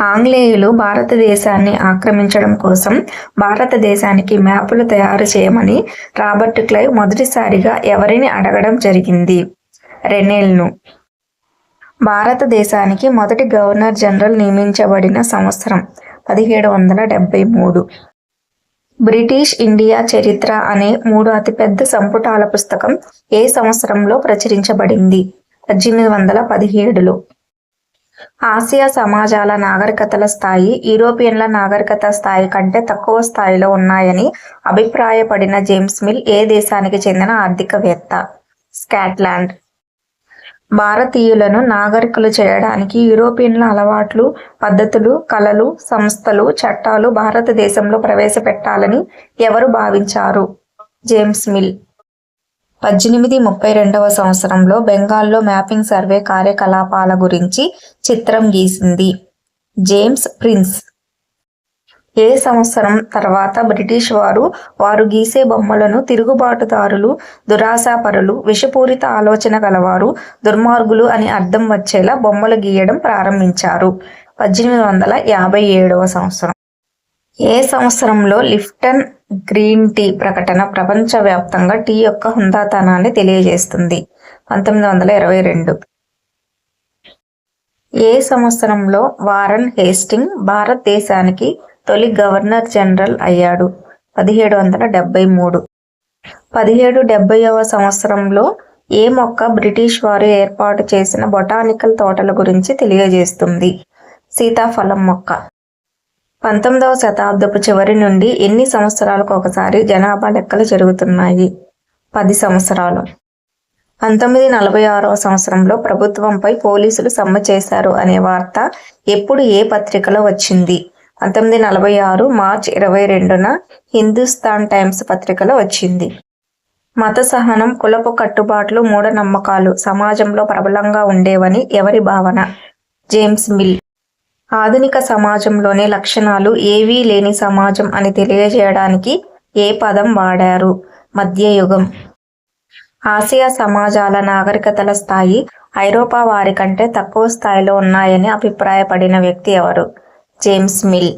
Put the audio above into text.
ఆంగ్లేయులు భారతదేశాన్ని ఆక్రమించడం కోసం భారతదేశానికి మ్యాపులు తయారు చేయమని రాబర్ట్ క్లైవ్ మొదటిసారిగా ఎవరిని అడగడం జరిగింది? రెనేల్ను. భారతదేశానికి మొదటి గవర్నర్ జనరల్ నియమించబడిన సంవత్సరం పదిహేడు వందల డెబ్బై మూడు. బ్రిటిష్ ఇండియా చరిత్ర అనే మూడు అతిపెద్ద సంపుటాల పుస్తకం ఏ సంవత్సరంలో ప్రచురించబడింది? పద్దెనిమిది వందల పదిహేడులో. ఆసియా సమాజాల నాగరికతల స్థాయి యూరోపియన్ల నాగరికత స్థాయి కంటే తక్కువ స్థాయిలో ఉన్నాయని అభిప్రాయపడిన జేమ్స్ మిల్ ఏ దేశానికి చెందిన ఆర్థికవేత్త? స్కాట్లాండ్. భారతీయులను నాగరికులు చేయడానికి యూరోపియన్ల అలవాట్లు పద్ధతులు కళలు సంస్థలు చట్టాలు భారతదేశంలో ప్రవేశపెట్టాలని ఎవరు భావించారు? James Mill. పద్దెనిమిది ముప్పై రెండవ సంవత్సరంలో బెంగాల్లో మ్యాపింగ్ సర్వే కార్యకలాపాల గురించి చిత్రం గీసింది. James prince. ఏ సంవత్సరం తర్వాత బ్రిటిష్ వారు వారు గీసే బొమ్మలను తిరుగుబాటుదారులు దురాశాపరులు విషపూరిత ఆలోచన గలవారు దుర్మార్గులు అని అర్థం వచ్చేలా బొమ్మలు గీయడం ప్రారంభించారు. పద్దెనిమిది వందల యాభై ఏడవ సంవత్సరం. ఏ సంవత్సరంలో లిఫ్టన్ గ్రీన్ టీ ప్రకటన ప్రపంచవ్యాప్తంగా టీ యొక్క హుందాతనాన్ని తెలియజేస్తుంది? పంతొమ్మిది వందల ఇరవై రెండు. ఏ సంవత్సరంలో వారన్ హేస్టింగ్ భారతదేశానికి తొలి గవర్నర్ జనరల్ అయ్యాడు? పదిహేడు వందల డెబ్బై మూడు. పదిహేడు డెబ్బైవ సంవత్సరంలో ఏ మొక్క బ్రిటిష్ వారు ఏర్పాటు చేసిన బొటానికల్ తోటల గురించి తెలియజేస్తుంది? సీతాఫలం మొక్క. పంతొమ్మిదవ శతాబ్దపు చివరి నుండి ఎన్ని సంవత్సరాలకు ఒకసారి జనాభా లెక్కలు జరుగుతున్నాయి? పది సంవత్సరాలు. పంతొమ్మిది నలభై ఆరవ సంవత్సరంలో ప్రభుత్వంపై పోలీసులు సమ్మె చేశారు అనే వార్త ఎప్పుడు ఏ పత్రికలో వచ్చింది? పంతొమ్మిది నలభై ఆరు మార్చ్ ఇరవై రెండున హిందుస్థాన్ టైమ్స్ పత్రికలో వచ్చింది. మత సహనం కులపు కట్టుబాట్లు మూఢనమ్మకాలు సమాజంలో ప్రబలంగా ఉండేవని ఎవరి భావన? James Mill. ఆధునిక సమాజంలోని లక్షణాలు ఏవీ లేని సమాజం అని తెలియజేయడానికి ఏ పదం వాడారు? మధ్యయుగం. ఆసియా సమాజాల నాగరికతల స్థాయి ఐరోపా వారి కంటే తక్కువ స్థాయిలో ఉన్నాయని అభిప్రాయపడిన వ్యక్తి ఎవరు? James Mill.